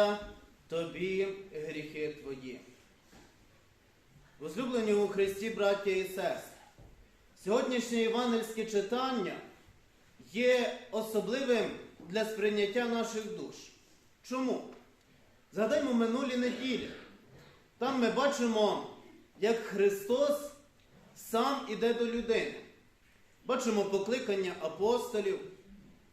дерзай, тобі гріхи твої. Возлюблені у Христі, браття і сестри, сьогоднішнє євангельське читання є особливим для сприйняття наших душ. Чому? Згадаймо минулі неділі. Там ми бачимо, як Христос сам іде до людини. Бачимо покликання апостолів.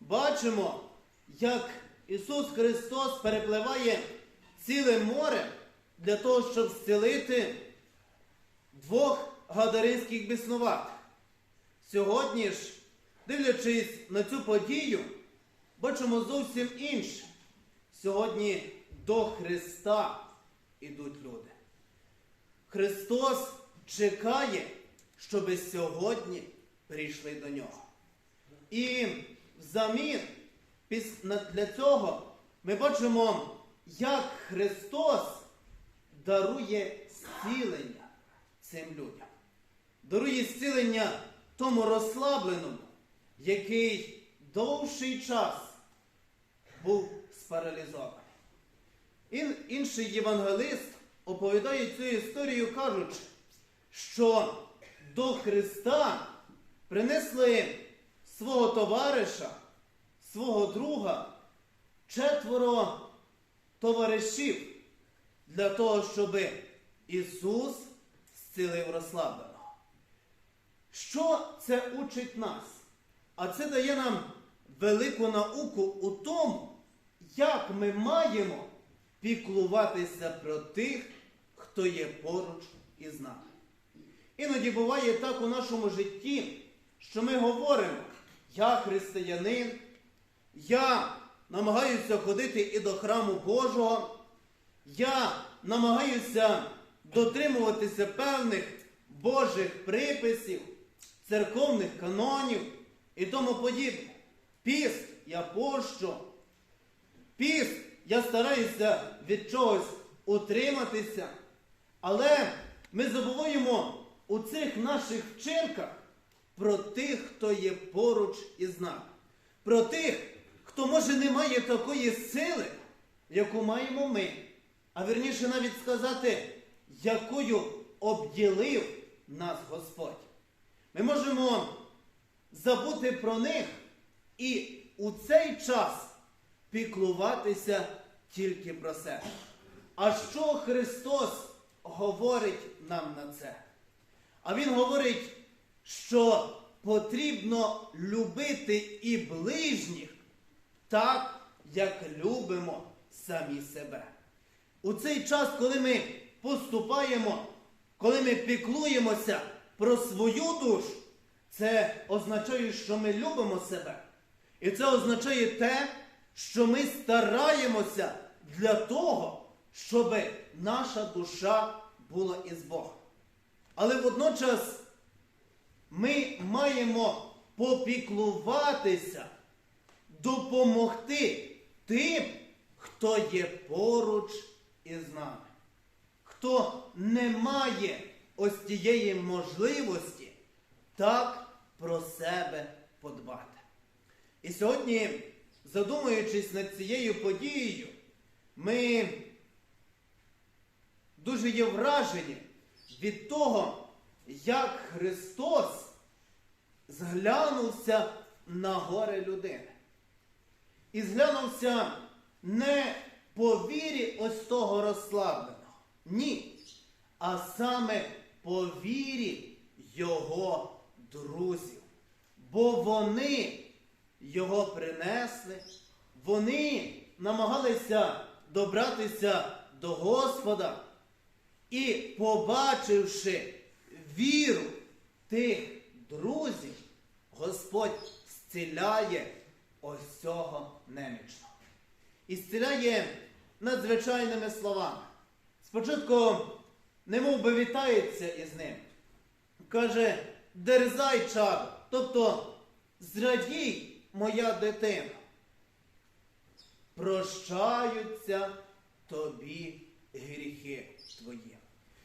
Бачимо, як Ісус Христос перепливає ціле море для того, щоб зцілити двох гадаринських біснуватих. Сьогодні ж, дивлячись на цю подію, бачимо зовсім інше. Сьогодні до Христа ідуть люди. Христос чекає, щоби сьогодні прийшли до нього. І взамін для цього ми бачимо, як Христос дарує зцілення цим людям. Дарує зцілення тому розслабленому, який довший час був спаралізований. Ін, інший євангелист оповідає цю історію, кажучи, що до Христа принесли свого товариша, свого друга, четверо товаришів для того, щоб Ісус зцілив розслабленого. Що це учить нас? А це дає нам велику науку у тому, як ми маємо піклуватися про тих, хто є поруч із нами. Іноді буває так у нашому житті, що ми говоримо, я християнин, я намагаюся ходити і до храму Божого, я намагаюся дотримуватися певних Божих приписів, церковних канонів і тому подібне. Піст я пощу, піст я стараюся від чогось утриматися, але ми забуваємо у цих наших вчинках про тих, хто є поруч із нами, про тих, хто може не має такої сили, яку маємо ми, а вірніше навіть сказати, якою обділив нас Господь. Ми можемо забути про них і у цей час піклуватися тільки про себе. А що Христос говорить нам на це? А Він говорить, що потрібно любити і ближніх так, як любимо самі себе. У цей час, коли ми поступаємо, коли ми піклуємося про свою душу, це означає, що ми любимо себе. І це означає те, що ми стараємося для того, щоб наша душа була із Богом. Але водночас ми маємо попіклуватися, допомогти тим, хто є поруч із нами, хто не має ось тієї можливості так про себе подбати. І сьогодні, задумуючись над цією подією, ми дуже є вражені від того, як Христос зглянувся на горе людини. І зглянувся не по вірі ось того розслабленого. Ні. А саме по вірі його друзів. Бо вони його принесли, вони намагалися добратися до Господа. І побачивши віру тих друзів, Господь зціляє ось цього немічного. І зціляє надзвичайними словами. Спочатку немов би вітається із ним. Каже, дерзай чадо, тобто зрадій, моя дитина. Прощаються тобі гріхи твої.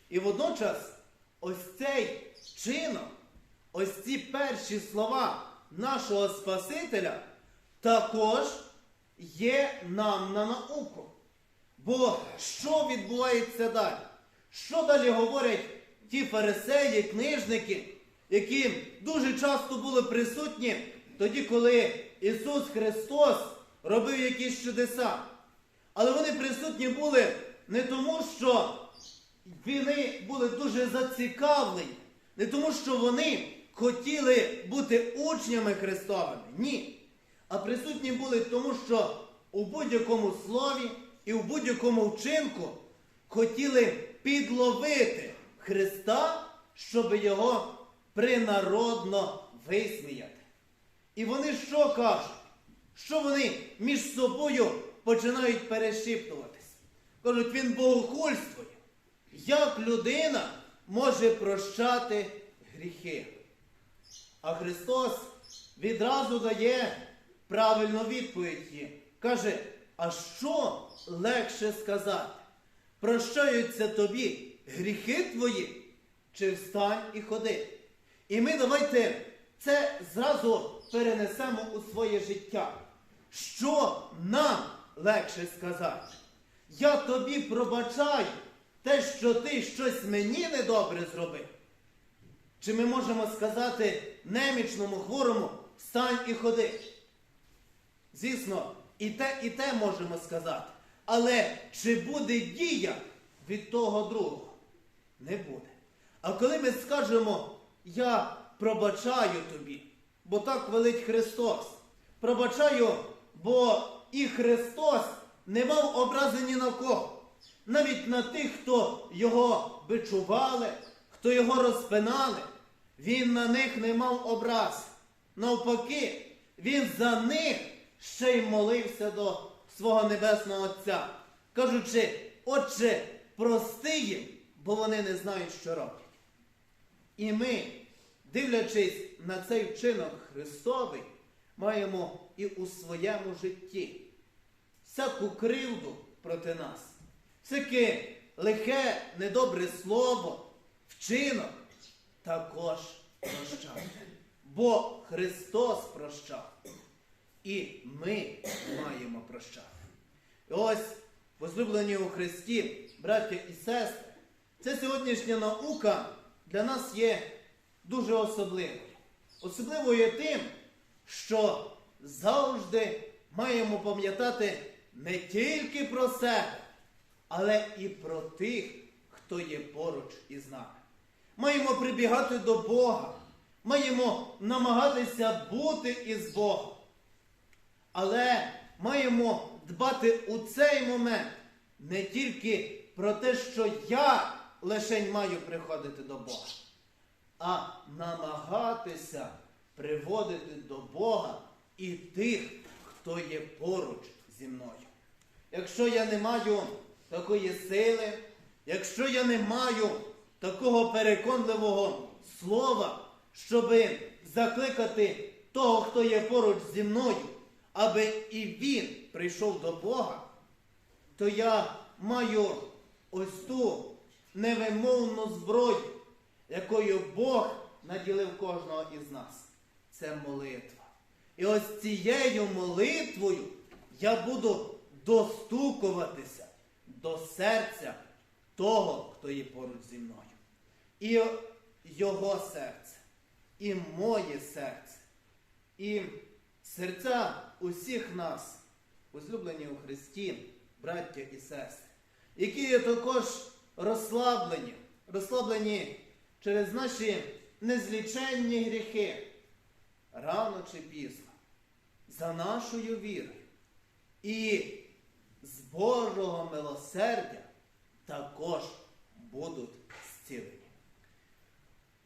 І водночас ось цей чинок, ось ці перші слова нашого Спасителя також є нам на науку. Бо що відбувається далі? Що далі говорять ті фарисеї, книжники, які дуже часто були присутні тоді, коли Ісус Христос робив якісь чудеса. Але вони присутні були не тому, що вони були дуже зацікавлені, не тому, що вони хотіли бути учнями Христовими. Ні. А присутні були тому, що у будь-якому слові і у будь-якому вчинку хотіли підловити Христа, щоб його принародно висміяти. І вони що кажуть? Що вони між собою починають перешіптуватись? Кажуть, він богохульствує. Як людина може прощати гріхи? А Христос відразу дає правильну відповідь їм. Каже, а що легше сказати? Прощаються тобі гріхи твої, чи встань і ходи? І ми давайте це зразу перенесемо у своє життя. Що нам легше сказати? Я тобі пробачаю те, що ти щось мені недобре зробив. Чи ми можемо сказати немічному хворому встань і ходи? Звісно, і те, і те можемо сказати. Але чи буде дія від того другого? Не буде. А коли ми скажемо, я пробачаю тобі, бо так велить Христос. Пробачаю, бо і Христос не мав образи ні на кого. Навіть на тих, хто його бичували, хто його розпинали, він на них не мав образ. Навпаки, він за них ще й молився до свого небесного Отця, кажучи, Отче, прости їм, бо вони не знають, що роблять. І ми, дивлячись на цей вчинок Христовий, маємо і у своєму житті всяку кривду проти нас, всяке лихе, недобре слово, вчинок також прощати. Бо Христос прощав. І ми маємо прощати. І ось, возлюблені у Христі, браття і сестри, ця сьогоднішня наука для нас є дуже особливою. Особливою тим, що завжди маємо пам'ятати не тільки про себе, але і про тих, хто є поруч із нами. Маємо прибігати до Бога, маємо намагатися бути із Богом. Але маємо дбати у цей момент не тільки про те, що я лишень маю приходити до Бога, а намагатися приводити до Бога і тих, хто є поруч зі мною. Якщо я не маю такої сили, якщо я не маю такого переконливого слова, щоби закликати того, хто є поруч зі мною, аби і він прийшов до Бога, то я маю ось ту невимовну зброю, якою Бог наділив кожного із нас. Це молитва. І ось цією молитвою я буду достукуватися до серця того, хто є поруч зі мною. І його серце, і моє серце, і серця усіх нас, возлюблені у Христі, браття і сестри, які є також розслаблені, розслаблені через наші незліченні гріхи, рано чи пізно, за нашою вірою. І з Божого милосердя також будуть зцілені.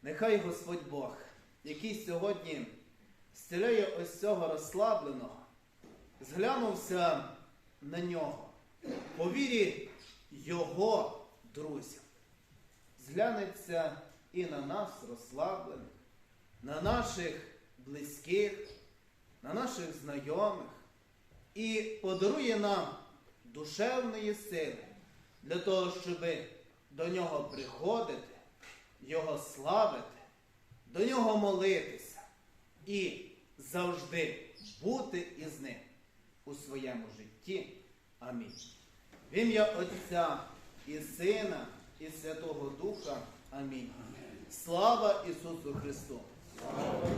Нехай Господь Бог, який сьогодні зціляє ось цього розслабленого, зглянувся на нього. По вірі його друзів. Зглянеться і на нас розслаблених, на наших близьких, на наших знайомих. І подарує нам душевної сили для того, щоб до нього приходити, його славити, до нього молитися і завжди бути із ним. у своєму житті. Амінь. В ім'я Отця і Сина, і Святого Духа. Амінь. Слава Ісусу Христу! Слава